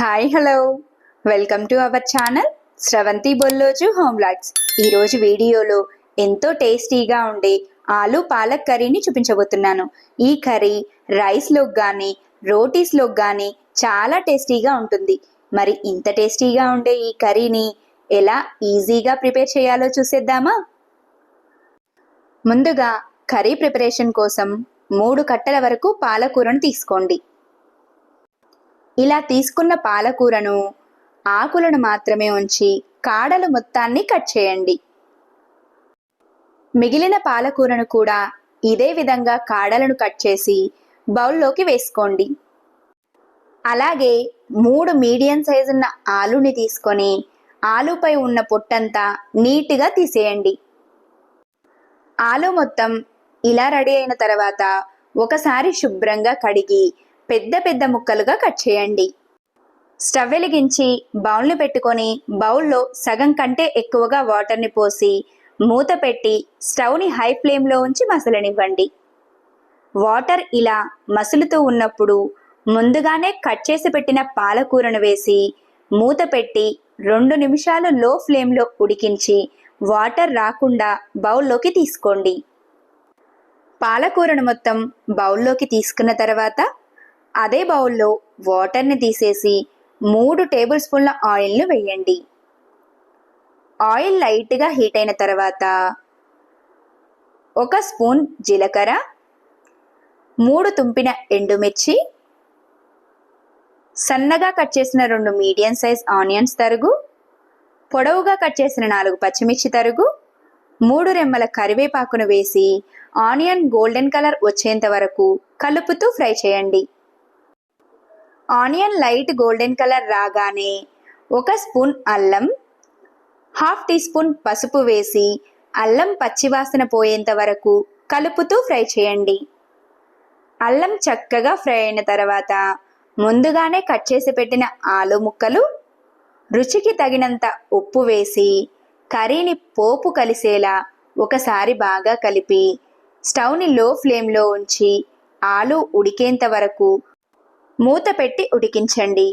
Hi hello welcome to our channel Sravanthi Bolloju హోమ్లాగ్స్ ఈరోజు వీడియోలో ఎంతో టేస్టీగా ఉండే ఆలు పాలక్ కర్రీని చూపించబోతున్నాను. ఈ కర్రీ రైస్లోకి కానీ రోటీస్లో కానీ చాలా టేస్టీగా ఉంటుంది. మరి ఇంత టేస్టీగా ఉండే ఈ కర్రీని ఎలా ఈజీగా ప్రిపేర్ చేయాలో చూసేద్దామా? ముందుగా కర్రీ ప్రిపరేషన్ కోసం మూడు కట్టల వరకు పాలకూరను తీసుకోండి. ఇలా తీసుకున్న పాలకూరను ఆకులను మాత్రమే ఉంచి కాడలు మొత్తాన్ని కట్ చేయండి. మిగిలిన పాలకూరను కూడా ఇదే విధంగా కాడలను కట్ చేసి బౌల్లోకి వేసుకోండి. అలాగే మూడు మీడియం సైజు ఉన్న ఆలుని తీసుకొని ఆలుపై ఉన్న పొట్టంతా నీట్గా తీసేయండి. ఆలు మొత్తం ఇలా రెడీ అయిన తర్వాత ఒకసారి శుభ్రంగా కడిగి పెద్ద పెద్ద ముక్కలుగా కట్ చేయండి. స్టవ్ వెలిగించి బౌల్ని పెట్టుకొని బౌల్లో సగం కంటే ఎక్కువగా వాటర్ని పోసి మూత పెట్టి స్టవ్ని హై ఫ్లేమ్లో ఉంచి మసలనివ్వండి. వాటర్ ఇలా మసులుతూ ఉన్నప్పుడు ముందుగానే కట్ చేసి పెట్టిన పాలకూరను వేసి మూత పెట్టి రెండు నిమిషాలు లో ఫ్లేమ్లో ఉడికించి వాటర్ రాకుండా బౌల్లోకి తీసుకోండి. పాలకూరను మొత్తం బౌల్లోకి తీసుకున్న తర్వాత అదే బౌల్లో వాటర్ని తీసేసి మూడు టేబుల్ స్పూన్ల ఆయిల్ను వేయండి. ఆయిల్ లైట్గా హీట్ అయిన తర్వాత ఒక స్పూన్ జీలకర్ర మూడు తుంపిన ఎండుమిర్చి సన్నగా కట్ చేసిన రెండు మీడియం సైజ్ ఆనియన్స్ తరుగు పొడవుగా కట్ చేసిన నాలుగు పచ్చిమిర్చి తరుగు మూడు రెమ్మల కరివేపాకును వేసి ఆనియన్ గోల్డెన్ కలర్ వచ్చేంత వరకు కలుపుతూ ఫ్రై చేయండి. ఆనియన్ లైట్ గోల్డెన్ కలర్ రాగానే ఒక స్పూన్ అల్లం హాఫ్ టీ స్పూన్ పసుపు వేసి అల్లం పచ్చివాసన పోయేంత వరకు కలుపుతూ ఫ్రై చేయండి. అల్లం చక్కగా ఫ్రై అయిన తర్వాత ముందుగానే కట్ చేసి పెట్టిన ఆలు ముక్కలు రుచికి తగినంత ఉప్పు వేసి కర్రీని పోపు కలిసేలా ఒకసారి బాగా కలిపి స్టవ్ని లో ఫ్లేమ్లో ఉంచి ఆలు ఉడికేంత వరకు మూత పెట్టి ఉడికించండి.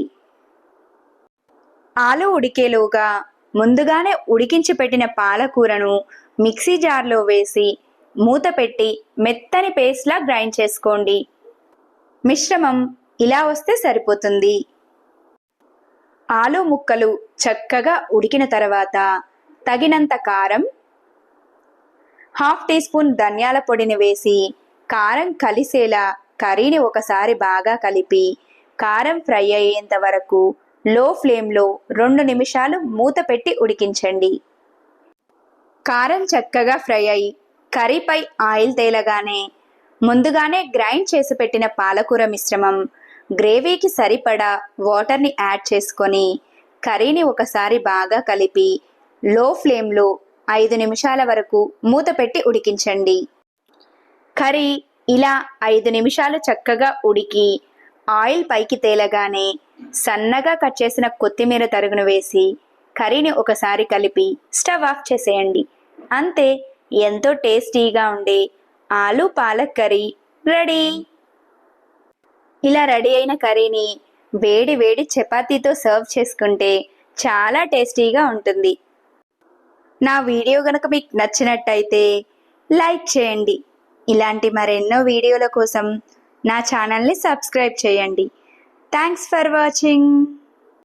ఆలు ఉడికేలోగా ముందుగానే ఉడికించి పెట్టిన పాలకూరను మిక్సీ జార్లో వేసి మూత పెట్టి మెత్తని పేస్ట్లా గ్రైండ్ చేసుకోండి. మిశ్రమం ఇలా వస్తే సరిపోతుంది. ఆలు ముక్కలు చక్కగా ఉడికిన తర్వాత తగినంత కారం హాఫ్ టీ స్పూన్ ధనియాల పొడిని వేసి కారం కలిసేలా కర్రీని ఒకసారి బాగా కలిపి కారం ఫ్రై అయ్యేంత వరకు లో ఫ్లేమ్లో రెండు నిమిషాలు మూత పెట్టి ఉడికించండి. కారం చక్కగా ఫ్రై అయి కర్రీపై ఆయిల్ తేలగానే ముందుగానే గ్రైండ్ చేసి పెట్టిన పాలకూర మిశ్రమం గ్రేవీకి సరిపడా వాటర్ని యాడ్ చేసుకొని కర్రీని ఒకసారి బాగా కలిపి లో ఫ్లేమ్లో ఐదు నిమిషాల వరకు మూత పెట్టి ఉడికించండి. కర్రీ ఇలా ఐదు నిమిషాలు చక్కగా ఉడికి ఆయిల్ పైకి తేలగానే సన్నగా కట్ చేసిన కొత్తిమీర తరుగును వేసి కర్రీని ఒకసారి కలిపి స్టవ్ ఆఫ్ చేసేయండి. అంతే ఎంతో టేస్టీగా ఉండే ఆలు పాలక్ కర్రీ రెడీ. ఇలా రెడీ అయిన కర్రీని వేడి వేడి చపాతీతో సర్వ్ చేసుకుంటే చాలా టేస్టీగా ఉంటుంది. నా వీడియో కనుక మీకు నచ్చినట్టయితే లైక్ చేయండి. ఇలాంటి మరెన్నో వీడియోల కోసం నా ఛానల్ని సబ్స్క్రైబ్ చేయండి. Thanks for watching